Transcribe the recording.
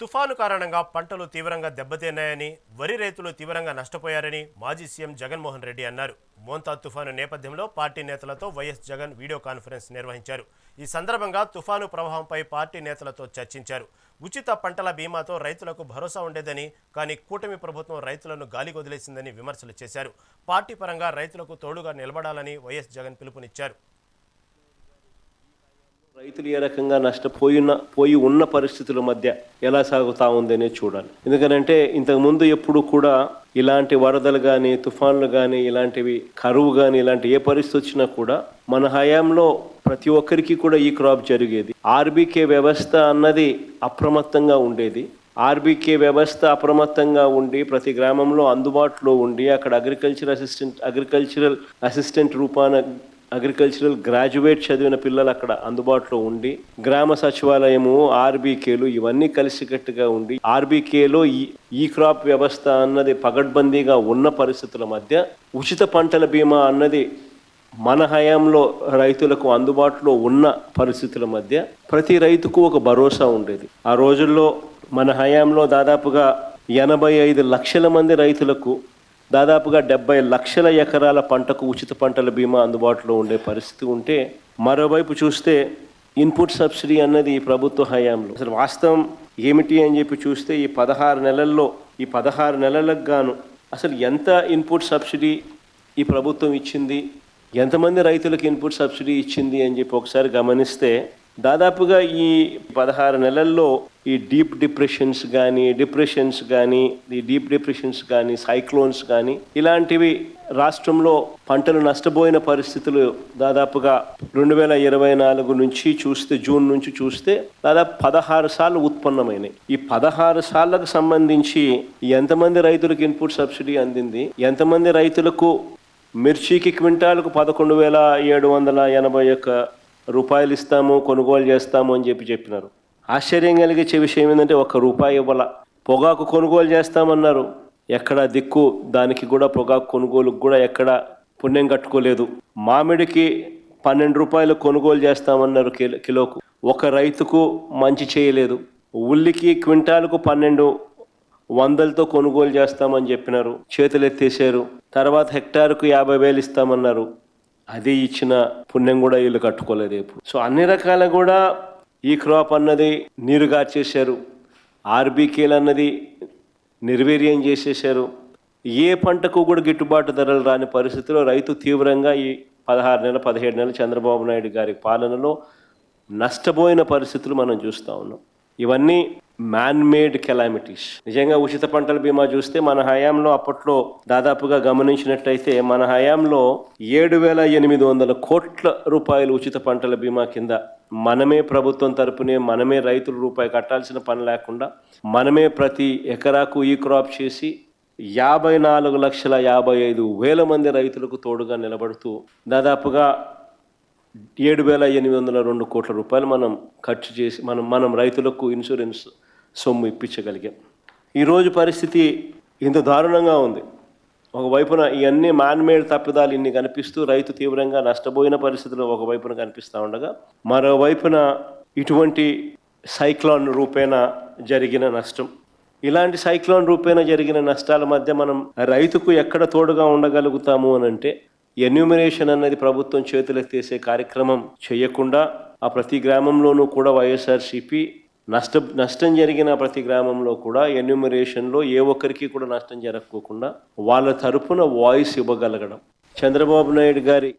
తుఫాను కారణంగా పంటలు తీవ్రంగా దెబ్బతిన్నాయని వరి రైతులు తీవ్రంగా నష్టపోయారని మాజీ సీఎం జగన్మోహన్ రెడ్డి అన్నారు. మోంతా తుఫాను నేపథ్యంలో పార్టీ నేతలతో వైఎస్ జగన్ వీడియో కాన్ఫరెన్స్ నిర్వహించారు. ఈ సందర్భంగా తుఫాను ప్రభావంపై పార్టీ నేతలతో చర్చించారు. ఉచిత పంటల బీమాతో రైతులకు భరోసా ఉండేదని కానీ కూటమి ప్రభుత్వం రైతులను గాలి వదిలేసిందని విమర్శలు చేశారు. పార్టీ పరంగా రైతులకు తోడుగా నిలబడాలని వైఎస్ జగన్ పిలుపునిచ్చారు. రైతులు ఏ రకంగా నష్టపోయిన పోయి ఉన్న పరిస్థితుల మధ్య ఎలా సాగుతా ఉందనే చూడాలి. ఎందుకనంటే ఇంతకుముందు ఎప్పుడు కూడా ఇలాంటి వరదలు కానీ తుఫాన్లు కానీ ఇలాంటివి కరువు కానీ ఇలాంటి ఏ పరిస్థితి వచ్చినా కూడా మన హయాంలో ప్రతి ఒక్కరికి కూడా ఈ క్రాప్ జరిగేది. ఆర్బీకే వ్యవస్థ అన్నది అప్రమత్తంగా ఉండేది. ఆర్బీకే వ్యవస్థ అప్రమత్తంగా ఉండి ప్రతి గ్రామంలో అందుబాటులో ఉండి అక్కడ అగ్రికల్చర్ అసిస్టెంట్ అగ్రికల్చరల్ అసిస్టెంట్ రూపాన అగ్రికల్చరల్ గ్రాడ్యుయేట్ చదివిన పిల్లలు అక్కడ అందుబాటులో ఉండి గ్రామ సచివాలయము ఆర్బీకేలు ఇవన్నీ కలిసికట్టుగా ఉండి ఆర్బీకేలో ఈ ఈ క్రాప్ వ్యవస్థ అన్నది పగడ్బందీగా ఉన్న పరిస్థితుల మధ్య ఉచిత పంటల బీమా అన్నది మన హయాంలో రైతులకు అందుబాటులో ఉన్న పరిస్థితుల మధ్య ప్రతి రైతుకు ఒక భరోసా ఉండేది. ఆ రోజుల్లో మన హయాంలో దాదాపుగా ఎనభై ఐదు లక్షల మంది రైతులకు దాదాపుగా డెబ్బై లక్షల ఎకరాల పంటకు ఉచిత పంటల బీమా అందుబాటులో ఉండే పరిస్థితి ఉంటే మరోవైపు చూస్తే ఇన్పుట్ సబ్సిడీ అన్నది ఈ ప్రభుత్వ హయాంలో. అసలు వాస్తవం ఏమిటి అని చెప్పి చూస్తే ఈ పదహారు నెలల్లో ఈ పదహారు నెలలకు గాను అసలు ఎంత ఇన్పుట్ సబ్సిడీ ఈ ప్రభుత్వం ఇచ్చింది? ఎంతమంది రైతులకు ఇన్పుట్ సబ్సిడీ ఇచ్చింది అని చెప్పి ఒకసారి గమనిస్తే దాదాపుగా ఈ పదహారు నెలల్లో ఈ డీప్ డిప్రెషన్స్ కానీ డిప్రెషన్స్ కానీ ఈ డీప్ డిప్రెషన్స్ కానీ సైక్లోన్స్ కానీ ఇలాంటివి రాష్ట్రంలో పంటలు నష్టపోయిన పరిస్థితులు దాదాపుగా రెండు వేల ఇరవై నాలుగు నుంచి చూస్తే జూన్ నుంచి చూస్తే దాదాపు పదహారు సార్లు ఉత్పన్నమైనాయి. ఈ పదహారు సార్లకు సంబంధించి ఎంతమంది రైతులకు ఇన్పుట్ సబ్సిడీ అందింది? ఎంతమంది రైతులకు మిర్చికి క్వింటాలకు పదకొండు వేల ఏడు వందల ఎనభై ఒక్క రూపాయలు ఇస్తాము కొనుగోలు చేస్తాము అని చెప్పి చెప్పినారు. ఆశ్చర్యం కలిగించే విషయం ఏంటంటే ఒక్క రూపాయి ఇవ్వాల. పొగాకు కొనుగోలు చేస్తామన్నారు. ఎక్కడ దిక్కు దానికి కూడా పొగాకు కొనుగోలుకు కూడా ఎక్కడ పుణ్యం కట్టుకోలేదు. మామిడికి పన్నెండు రూపాయలు కొనుగోలు చేస్తామన్నారు కిలో కిలోకు. ఒక రైతుకు మంచి చేయలేదు. ఉల్లికి క్వింటాలకు పన్నెండు వందలతో కొనుగోలు చేస్తామని చెప్పినారు. చేతులు ఎత్తేసారు తర్వాత హెక్టార్కు యాభై వేలు ఇస్తామన్నారు. అది ఇచ్చిన పుణ్యం కూడా వీళ్ళు కట్టుకోలేదు ఎప్పుడు సో అన్ని రకాల కూడా ఈ క్రాప్ అన్నది నీరు గార్చేశారు. ఆర్బీకేలు అన్నది నిర్వీర్యం చేసేశారు. ఏ పంటకు కూడా గిట్టుబాటు ధరలు రాని పరిస్థితిలో రైతు తీవ్రంగా ఈ పదహారు నెలలు పదిహేడు నెలలు చంద్రబాబు నాయుడు గారి పాలనలో నష్టపోయిన పరిస్థితులు మనం చూస్తూ ఉన్నాం. ఇవన్నీ మ్యాన్ మేడ్ కెలామిటీస్ నిజంగా ఉచిత పంటల బీమా చూస్తే మన హయాంలో అప్పట్లో దాదాపుగా గమనించినట్లయితే మన హయాంలో ఏడు వేల ఎనిమిది వందల కోట్ల రూపాయలు ఉచిత పంటల బీమా కింద మనమే ప్రభుత్వం తరపునే మనమే రైతుల రూపాయి కట్టాల్సిన పని లేకుండా మనమే ప్రతి ఎకరాకు ఈ క్రాప్ చేసి యాభై నాలుగు లక్షల యాభై ఐదు వేల మంది రైతులకు తోడుగా నిలబడుతూ దాదాపుగా ఏడు వేల ఎనిమిది వందల రెండు కోట్ల రూపాయలు మనం ఖర్చు చేసి మనం మనం రైతులకు ఇన్సూరెన్స్ సొమ్ము ఇప్పించగలిగాం. ఈరోజు పరిస్థితి ఇంత దారుణంగా ఉంది. ఒకవైపున ఇవన్నీ మాన్మేడ్ తప్పిదాలు ఇన్ని కనిపిస్తూ రైతు తీవ్రంగా నష్టపోయిన పరిస్థితులు ఒకవైపున కనిపిస్తూ ఉండగా మరోవైపున ఇటువంటి సైక్లాన్ రూపేణ జరిగిన నష్టం. ఇలాంటి సైక్లోన్ రూపేణ జరిగిన నష్టాల మధ్య మనం రైతుకు ఎక్కడ తోడుగా ఉండగలుగుతాము అని అంటే ఎన్యూమినేషన్ అన్నది ప్రభుత్వం చేతులెత్తేసే కార్యక్రమం చేయకుండా ఆ ప్రతి గ్రామంలోనూ కూడా వైఎస్ఆర్సీపీ నష్ట నష్టం జరిగిన ప్రతి గ్రామంలో కూడా ఎన్యూమరేషన్లో ఏ ఒక్కరికి కూడా నష్టం జరగకోకుండా వాళ్ళ తరపున వాయిస్ ఇవ్వగలగడం. చంద్రబాబు నాయుడు గారి